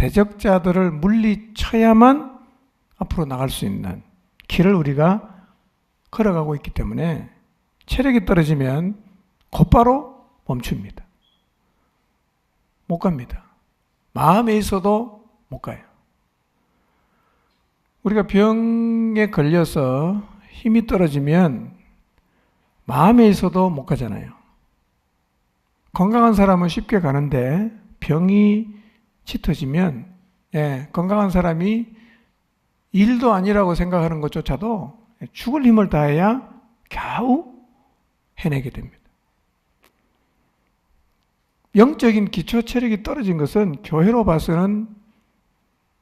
대적자들을 물리쳐야만 앞으로 나갈 수 있는 길을 우리가 걸어가고 있기 때문에 체력이 떨어지면 곧바로 멈춥니다. 못 갑니다. 마음에 있어도 못 가요. 우리가 병에 걸려서 힘이 떨어지면 마음에 있어도 못 가잖아요. 건강한 사람은 쉽게 가는데 병이 짙어지면 예, 건강한 사람이 일도 아니라고 생각하는 것조차도 죽을 힘을 다해야 겨우 해내게 됩니다. 영적인 기초 체력이 떨어진 것은 교회로 봐서는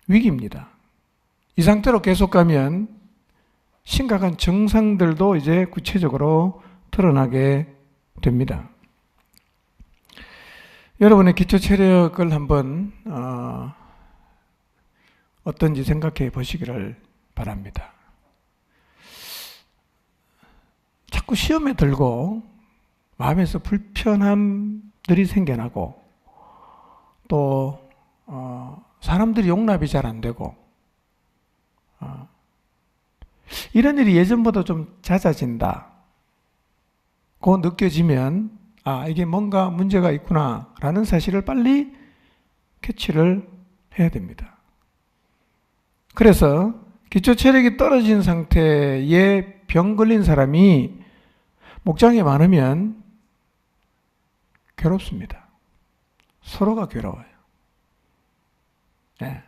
위기입니다. 이 상태로 계속 가면 심각한 증상들도 이제 구체적으로 드러나게 됩니다. 여러분의 기초 체력을 한번 어, 어떤지 생각해 보시기를 바랍니다. 자꾸 시험에 들고 마음에서 불편함들이 생겨나고 또 어, 사람들이 용납이 잘 안 되고 어, 이런 일이 예전보다 좀 잦아진다. 고 느껴지면 아 이게 뭔가 문제가 있구나라는 사실을 빨리 캐치를 해야 됩니다. 그래서 기초 체력이 떨어진 상태에 병 걸린 사람이 목장에 많으면 괴롭습니다. 서로가 괴로워요. 네.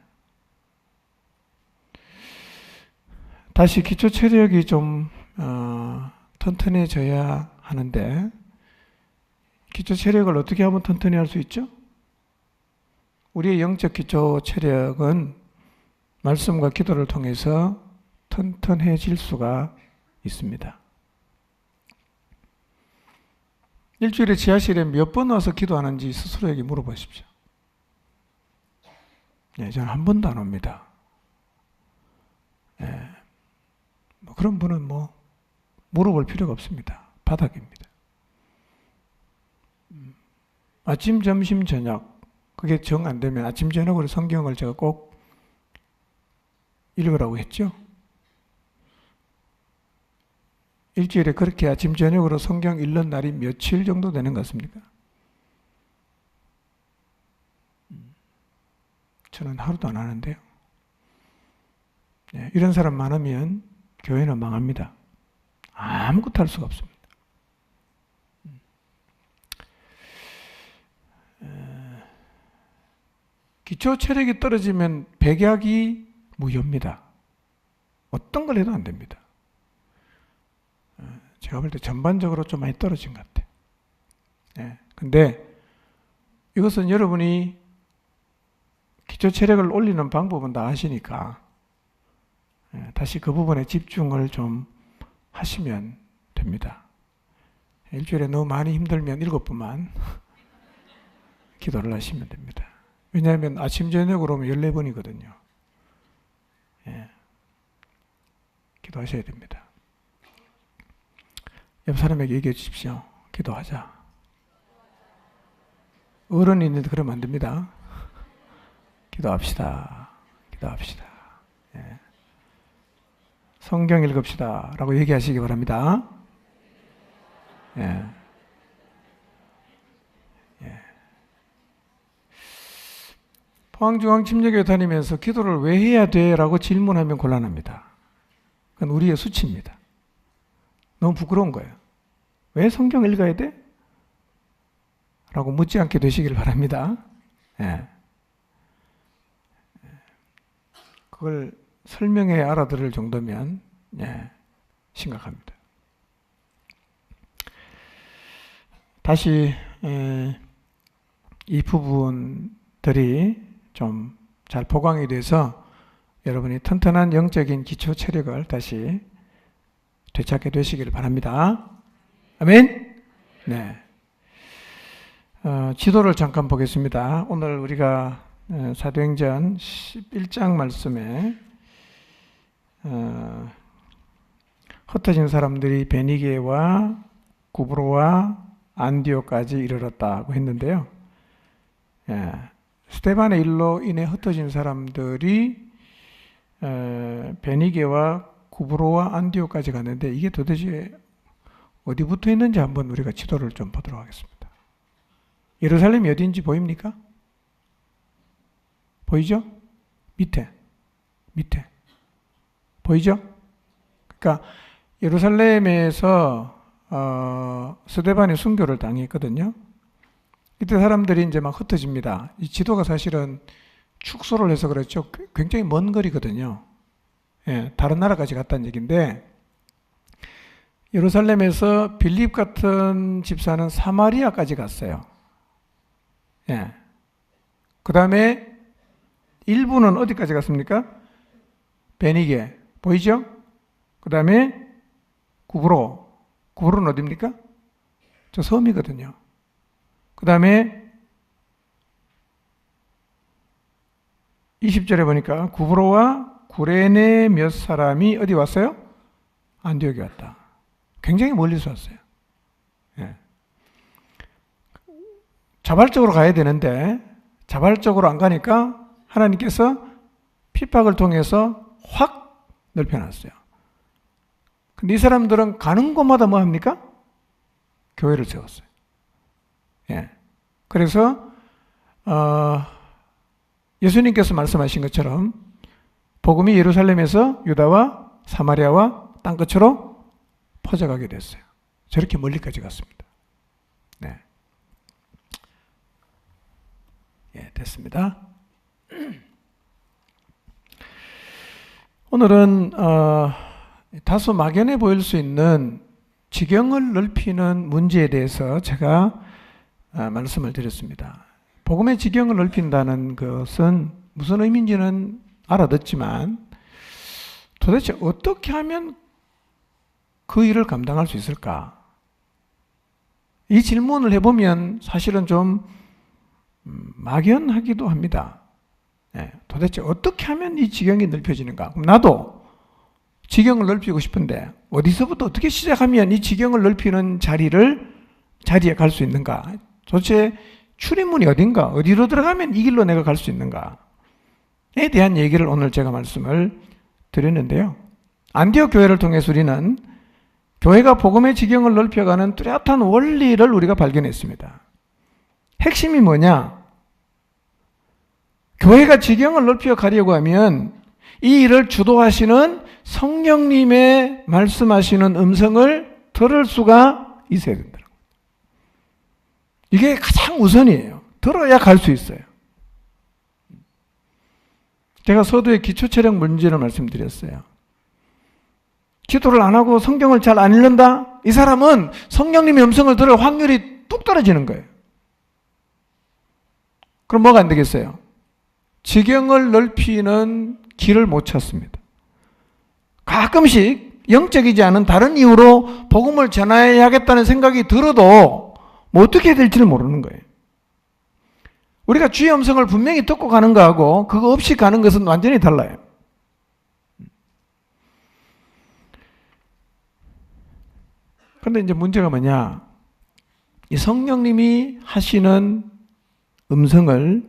다시 기초 체력이 좀 어, 튼튼해져야 하는데 기초 체력을 어떻게 하면 튼튼히 할 수 있죠? 우리의 영적 기초 체력은 말씀과 기도를 통해서 튼튼해질 수가 있습니다. 일주일에 지하실에 몇 번 와서 기도하는지 스스로에게 물어보십시오. 네, 저는 한 번도 안 옵니다. 네, 뭐 그런 분은 뭐 물어볼 필요가 없습니다. 바닥입니다. 음, 아침, 점심, 저녁 그게 정 안 되면 아침, 저녁으로 성경을 제가 꼭 읽으라고 했죠. 일주일에 그렇게 아침, 저녁으로 성경 읽는 날이 며칠 정도 되는 것 같습니까? 음, 저는 하루도 안 하는데요. 네, 이런 사람 많으면 교회는 망합니다. 아무것도 할 수가 없습니다. 기초 체력이 떨어지면 백약이 무효입니다. 어떤 걸 해도 안 됩니다. 제가 볼 때 전반적으로 좀 많이 떨어진 것 같아요. 예. 근데 이것은 여러분이 기초 체력을 올리는 방법은 다 아시니까 예, 다시 그 부분에 집중을 좀 하시면 됩니다. 일주일에 너무 많이 힘들면 일곱 번만 기도를 하시면 됩니다. 왜냐하면 아침 저녁으로 오면 14번이거든요. 예. 기도하셔야 됩니다. 옆 사람에게 얘기해 주십시오. 기도하자. 어른이 있는데 그러면 안 됩니다. 기도합시다. 기도합시다. 예. 성경 읽읍시다. 라고 얘기하시기 바랍니다. 예. 예. 포항중앙 침례교회 다니면서 기도를 왜 해야 돼? 라고 질문하면 곤란합니다. 그건 우리의 수치입니다. 너무 부끄러운 거예요. 왜 성경 읽어야 돼? 라고 묻지 않게 되시길 바랍니다. 예. 그걸 설명해 알아들을 정도면 예, 심각합니다. 다시 예, 이 부분들이 좀 잘 보강이 돼서 여러분이 튼튼한 영적인 기초 체력을 다시 되찾게 되시기를 바랍니다. 아멘. 네. 어, 지도를 잠깐 보겠습니다. 오늘 우리가 어, 사도행전 11장 말씀에 어, 흩어진 사람들이 베니게와 구브로와 안디오까지 이르렀다고 했는데요. 예, 스테반의 일로 인해 흩어진 사람들이 에, 베니게와 구브로와 안디오까지 갔는데 이게 도대체 어디 붙어 있는지 한번 우리가 지도를 좀 보도록 하겠습니다. 예루살렘이 어디인지 보입니까? 보이죠? 밑에, 밑에. 보이죠? 그러니까 예루살렘에서 어, 스데반이 순교를 당했거든요. 이때 사람들이 이제 막 흩어집니다. 이 지도가 사실은 축소를 해서 그렇죠. 굉장히 먼 거리거든요. 예, 다른 나라까지 갔다는 얘기인데 예루살렘에서 빌립 같은 집사는 사마리아까지 갔어요. 예. 그 다음에 일부는 어디까지 갔습니까? 베니게. 보이죠? 그 다음에 구브로. 구브로는 어디입니까? 저 섬이거든요. 그 다음에 20절에 보니까 구브로와 구레네 몇 사람이 어디 왔어요? 안디옥에 왔다. 굉장히 멀리서 왔어요. 예. 자발적으로 가야 되는데 자발적으로 안 가니까 하나님께서 핍박을 통해서 확 넓혀놨어요. 근데 이 사람들은 가는 곳마다 뭐 합니까? 교회를 세웠어요. 예. 그래서 어, 예수님께서 말씀하신 것처럼 복음이 예루살렘에서 유다와 사마리아와 땅 끝으로 퍼져가게 됐어요. 저렇게 멀리까지 갔습니다. 네. 예, 됐습니다. 오늘은 어, 다소 막연해 보일 수 있는 지경을 넓히는 문제에 대해서 제가 아, 말씀을 드렸습니다. 복음의 지경을 넓힌다는 것은 무슨 의미인지는 알아듣지만 도대체 어떻게 하면 그 일을 감당할 수 있을까? 이 질문을 해보면 사실은 좀 음, 막연하기도 합니다. 네, 도대체 어떻게 하면 이 지경이 넓혀지는가? 나도 지경을 넓히고 싶은데 어디서부터 어떻게 시작하면 이 지경을 넓히는 자리를 자리에 갈 수 있는가? 도대체 출입문이 어딘가? 어디로 들어가면 이 길로 내가 갈 수 있는가? 에 대한 얘기를 오늘 제가 말씀을 드렸는데요. 안디옥 교회를 통해서 우리는 교회가 복음의 지경을 넓혀가는 뚜렷한 원리를 우리가 발견했습니다. 핵심이 뭐냐? 교회가 지경을 넓혀 가려고 하면 이 일을 주도하시는 성령님의 말씀하시는 음성을 들을 수가 있어야 된다. 이게 가장 우선이에요. 들어야 갈 수 있어요. 제가 서두에 기초체력 문제를 말씀드렸어요. 기도를 안 하고 성경을 잘 안 읽는다? 이 사람은 성령님의 음성을 들을 확률이 뚝 떨어지는 거예요. 그럼 뭐가 안 되겠어요? 지경을 넓히는 길을 못 찾습니다. 가끔씩 영적이지 않은 다른 이유로 복음을 전해야겠다는 생각이 들어도 뭐 어떻게 해야 될지를 모르는 거예요. 우리가 주의 음성을 분명히 듣고 가는 거하고 그거 없이 가는 것은 완전히 달라요. 그런데 이제 문제가 뭐냐? 이 성령님이 하시는 음성을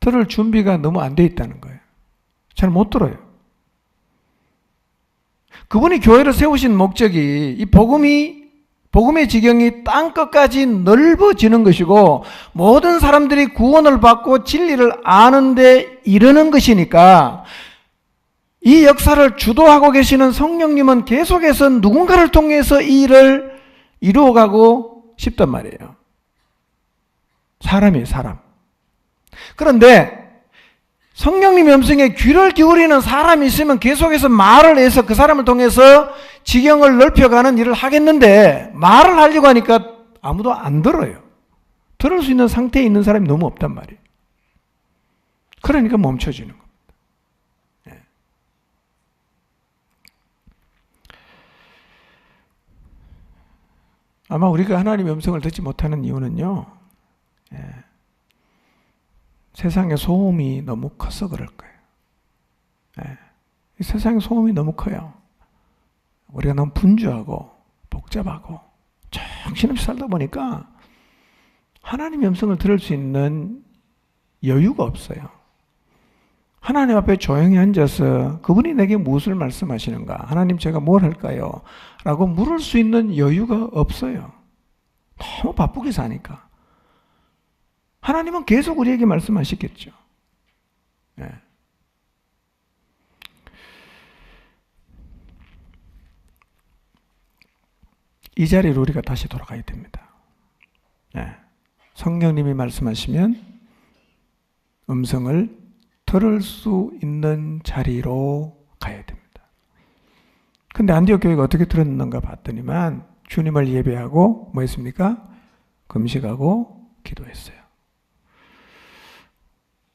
들을 준비가 너무 안 돼 있다는 거예요. 잘 못 들어요. 그분이 교회를 세우신 목적이 이 복음이 복음의 지경이 땅 끝까지 넓어지는 것이고 모든 사람들이 구원을 받고 진리를 아는데 이르는 것이니까 이 역사를 주도하고 계시는 성령님은 계속해서 누군가를 통해서 이 일을 이루어가고 싶단 말이에요. 사람이 사람. 그런데 성령님의 음성에 귀를 기울이는 사람이 있으면 계속해서 말을 해서 그 사람을 통해서 지경을 넓혀가는 일을 하겠는데 말을 하려고 하니까 아무도 안 들어요. 들을 수 있는 상태에 있는 사람이 너무 없단 말이에요. 그러니까 멈춰지는 겁니다. 예. 아마 우리가 하나님의 음성을 듣지 못하는 이유는요. 예. 세상의 소음이 너무 커서 그럴 거예요. 예. 세상의 소음이 너무 커요. 우리가 너무 분주하고 복잡하고 정신없이 살다 보니까 하나님의 음성을 들을 수 있는 여유가 없어요. 하나님 앞에 조용히 앉아서 그분이 내게 무엇을 말씀하시는가? 하나님 제가 뭘 할까요? 라고 물을 수 있는 여유가 없어요. 너무 바쁘게 사니까. 하나님은 계속 우리에게 말씀하시겠죠. 네. 이 자리로 우리가 다시 돌아가야 됩니다. 네. 성령님이 말씀하시면 음성을 들을 수 있는 자리로 가야 됩니다. 근데 안디옥 교회가 어떻게 들었는가 봤더니만 주님을 예배하고 뭐 했습니까? 금식하고 기도했어요.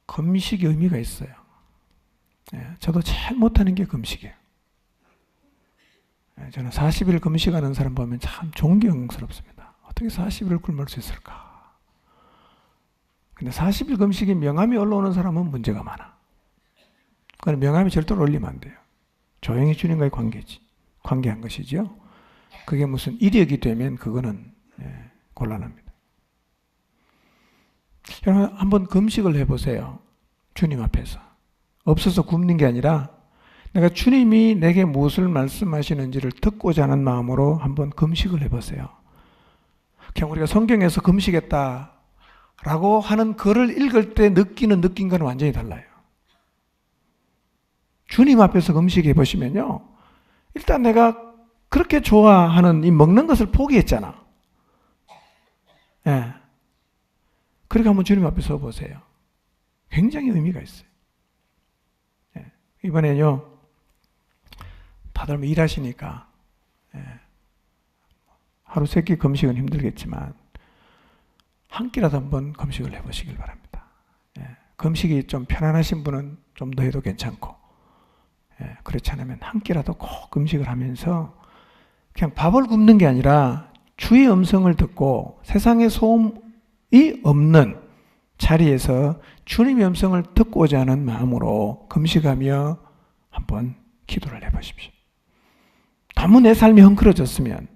금식이 의미가 있어요. 예, 저도 제일 못하는 게 금식이에요. 예, 저는 40일 금식하는 사람 보면 참 존경스럽습니다. 어떻게 40일을 굶을 수 있을까? 근데 40일 금식이 명함이 올라오는 사람은 문제가 많아. 그건 명함이 절대로 올리면 안 돼요. 조용히 주님과의 관계지. 관계한 것이죠. 그게 무슨 이력이 되면 그거는 예, 곤란합니다. 여러분 한번 금식을 해보세요. 주님 앞에서. 없어서 굶는 게 아니라 내가 주님이 내게 무엇을 말씀하시는지를 듣고자 하는 마음으로 한번 금식을 해보세요. 그냥 우리가 성경에서 금식했다 라고 하는 글을 읽을 때 느끼는 느낌과는 완전히 달라요. 주님 앞에서 금식해 보시면요. 일단 내가 그렇게 좋아하는 이 먹는 것을 포기했잖아. 예. 그렇게 한번 주님 앞에 서 보세요. 굉장히 의미가 있어요. 예. 이번에요. 다들 뭐 일하시니까 예. 하루 세 끼 금식은 힘들겠지만 한 끼라도 한번 금식을 해보시길 바랍니다. 예. 금식이 좀 편안하신 분은 좀 더 해도 괜찮고 예. 그렇지 않으면 한 끼라도 꼭 금식을 하면서 그냥 밥을 굶는 게 아니라 주의 음성을 듣고 세상의 소음 이 없는 자리에서 주님의 음성을 듣고자 하는 마음으로 금식하며 한번 기도를 해보십시오. 너무 내 삶이 헝클어졌으면,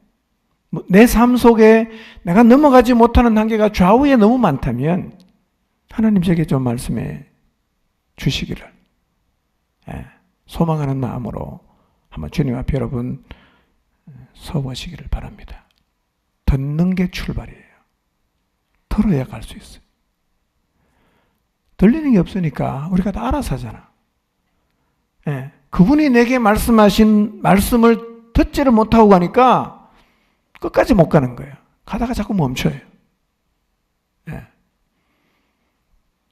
뭐내삶 속에 내가 넘어가지 못하는 한계가 좌우에 너무 많다면, 하나님 제게 좀 말씀해 주시기를, 예, 소망하는 마음으로 한번 주님 앞에 여러분 서보시기를 바랍니다. 듣는 게 출발이에요. 들어야 갈 수 있어요. 들리는 게 없으니까 우리가 다 알아서 하잖아. 예, 그분이 내게 말씀하신 말씀을 듣지를 못하고 가니까 끝까지 못 가는 거예요. 가다가 자꾸 멈춰요. 예.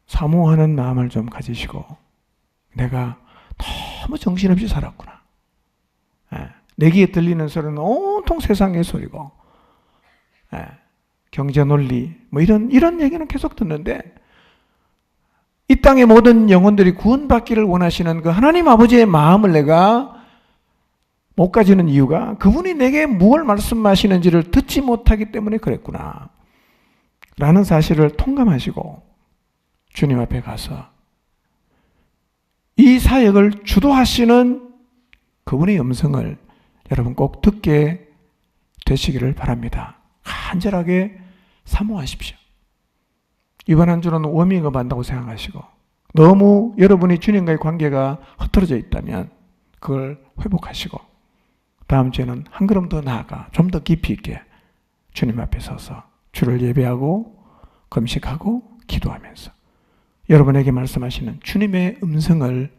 사모하는 마음을 좀 가지시고 내가 너무 정신없이 살았구나. 예. 내 귀에 들리는 소리는 온통 세상의 소리고 예. 경제 논리 뭐 이런 이런 얘기는 계속 듣는데 이 땅의 모든 영혼들이 구원받기를 원하시는 그 하나님 아버지의 마음을 내가 못 가지는 이유가 그분이 내게 무엇을 말씀하시는지를 듣지 못하기 때문에 그랬구나. 라는 사실을 통감하시고 주님 앞에 가서 이 사역을 주도하시는 그분의 음성을 여러분 꼭 듣게 되시기를 바랍니다. 간절하게 사모하십시오. 이번 한 주는 워밍업 한다고 생각하시고 너무 여러분이 주님과의 관계가 흐트러져 있다면 그걸 회복하시고 다음 주에는 한 걸음 더 나아가 좀 더 깊이 있게 주님 앞에 서서 주를 예배하고 금식하고 기도하면서 여러분에게 말씀하시는 주님의 음성을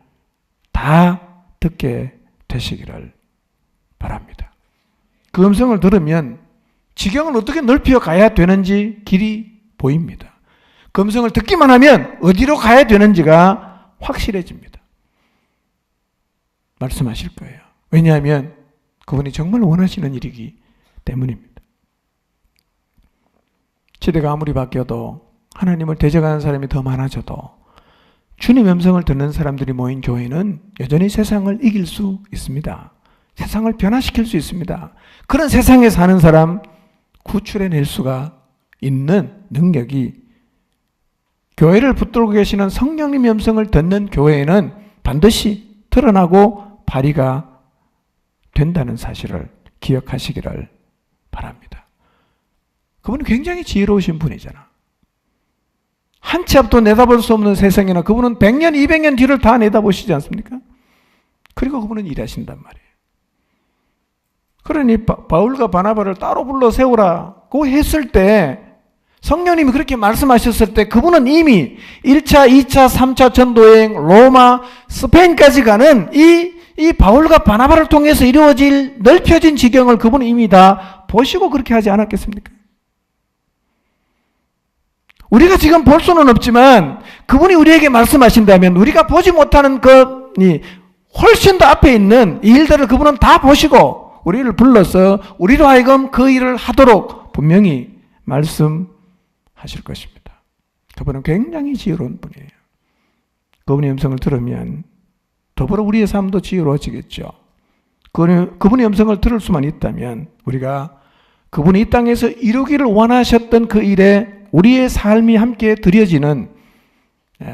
다 듣게 되시기를 바랍니다. 그 음성을 들으면 지경을 어떻게 넓혀 가야 되는지 길이 보입니다. 그 음성을 듣기만 하면 어디로 가야 되는지가 확실해집니다. 말씀하실 거예요. 왜냐하면 그분이 정말 원하시는 일이기 때문입니다. 시대가 아무리 바뀌어도 하나님을 대적하는 사람이 더 많아져도 주님 음성을 듣는 사람들이 모인 교회는 여전히 세상을 이길 수 있습니다. 세상을 변화시킬 수 있습니다. 그런 세상에 사는 사람 구출해낼 수가 있는 능력이 교회를 붙들고 계시는 성령님의 음성을 듣는 교회에는 반드시 드러나고 발휘가 된다는 사실을 기억하시기를 바랍니다. 그분은 굉장히 지혜로우신 분이잖아. 한 치 앞도 내다볼 수 없는 세상이나 그분은 100년, 200년 뒤를 다 내다보시지 않습니까? 그리고 그분은 일하신단 말이에요. 그러니 바, 바울과 바나바를 따로 불러 세우라고 했을 때 성령님이 그렇게 말씀하셨을 때 그분은 이미 1차, 2차, 3차 전도여행 로마, 스페인까지 가는 이, 이 바울과 바나바를 통해서 이루어질 넓혀진 지경을 그분은 이미 다 보시고 그렇게 하지 않았겠습니까? 우리가 지금 볼 수는 없지만 그분이 우리에게 말씀하신다면 우리가 보지 못하는 것이 훨씬 더 앞에 있는 이 일들을 그분은 다 보시고 우리를 불러서 우리로 하여금 그 일을 하도록 분명히 말씀하실 것입니다. 그분은 굉장히 지혜로운 분이에요. 그분의 음성을 들으면 더불어 우리의 삶도 지혜로워지겠죠. 그분의 음성을 들을 수만 있다면 우리가 그분이 이 땅에서 이루기를 원하셨던 그 일에 우리의 삶이 함께 드려지는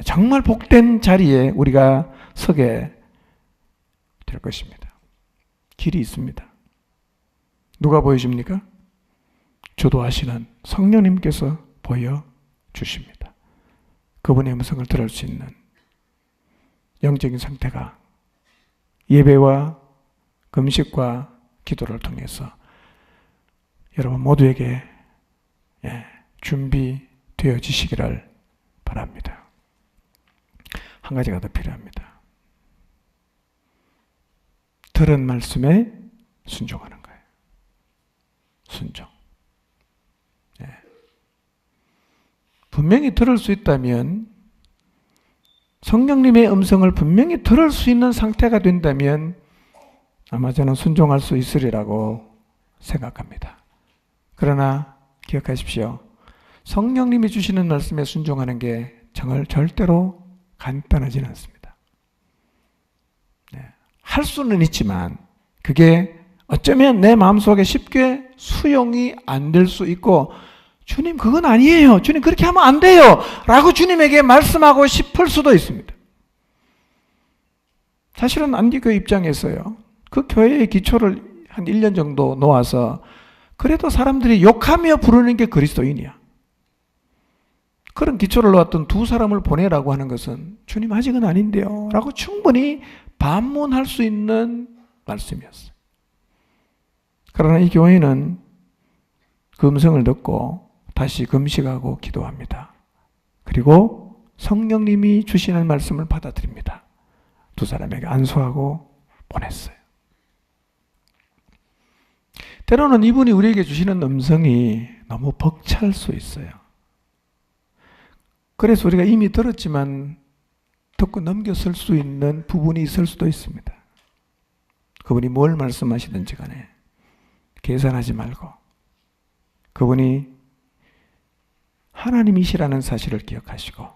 정말 복된 자리에 우리가 서게 될 것입니다. 길이 있습니다. 누가 보여줍니까? 주도하시는 성령님께서 보여주십니다. 그분의 음성을 들을 수 있는 영적인 상태가 예배와 금식과 기도를 통해서 여러분 모두에게 예, 준비되어지시기를 바랍니다. 한 가지가 더 필요합니다. 들은 말씀에 순종하는. 순종. 예. 분명히 들을 수 있다면 성령님의 음성을 분명히 들을 수 있는 상태가 된다면 아마 저는 순종할 수 있으리라고 생각합니다. 그러나 기억하십시오. 성령님이 주시는 말씀에 순종하는 게 정말 절대로 간단하지는 않습니다. 네. 할 수는 있지만 그게 어쩌면 내 마음속에 쉽게 수용이 안 될 수 있고 주님 그건 아니에요. 주님 그렇게 하면 안 돼요. 라고 주님에게 말씀하고 싶을 수도 있습니다. 사실은 안디교 입장에서요. 그 교회의 기초를 한 1년 정도 놓아서 그래도 사람들이 욕하며 부르는 게 그리스도인이야. 그런 기초를 놓았던 두 사람을 보내라고 하는 것은 주님 아직은 아닌데요. 라고 충분히 반문할 수 있는 말씀이었어요. 그러나 이 교회는 그 음성을 듣고 다시 금식하고 기도합니다. 그리고 성령님이 주시는 말씀을 받아들입니다. 두 사람에게 안수하고 보냈어요. 때로는 이분이 우리에게 주시는 음성이 너무 벅찰 수 있어요. 그래서 우리가 이미 들었지만 듣고 넘겼을 수 있는 부분이 있을 수도 있습니다. 그분이 뭘 말씀하시든지 간에 계산하지 말고 그분이 하나님이시라는 사실을 기억하시고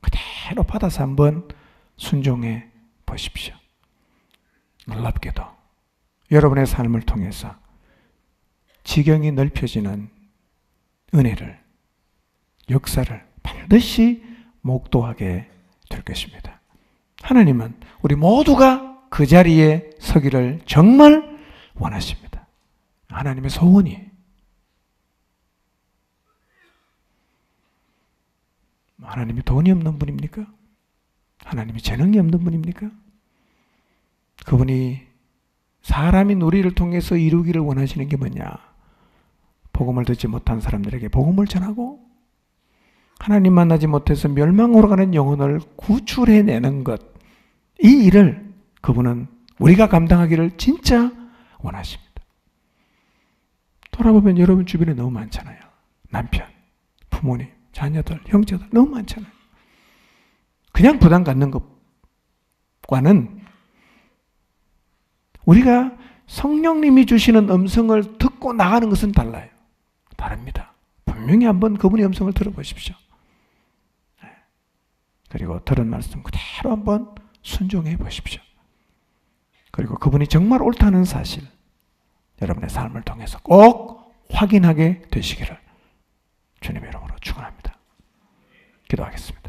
그대로 받아서 한번 순종해 보십시오. 놀랍게도 여러분의 삶을 통해서 지경이 넓혀지는 은혜를, 역사를 반드시 목도하게 될 것입니다. 하나님은 우리 모두가 그 자리에 서기를 정말 원하십니다. 하나님의 소원이 하나님이 돈이 없는 분입니까? 하나님이 재능이 없는 분입니까? 그분이 사람인 우리를 통해서 이루기를 원하시는 게 뭐냐? 복음을 듣지 못한 사람들에게 복음을 전하고 하나님 만나지 못해서 멸망으로 가는 영혼을 구출해내는 것. 이 일을 그분은 우리가 감당하기를 진짜 원하십니다. 돌아보면 여러분 주변에 너무 많잖아요. 남편, 부모님, 자녀들, 형제들 너무 많잖아요. 그냥 부담 갖는 것과는 우리가 성령님이 주시는 음성을 듣고 나가는 것은 달라요. 다릅니다. 분명히 한번 그분의 음성을 들어보십시오. 네. 그리고 들은 말씀 그대로 한번 순종해 보십시오. 그리고 그분이 정말 옳다는 사실, 여러분의 삶을 통해서 꼭 확인하게 되시기를 주님의 이름으로 축원합니다. 기도하겠습니다.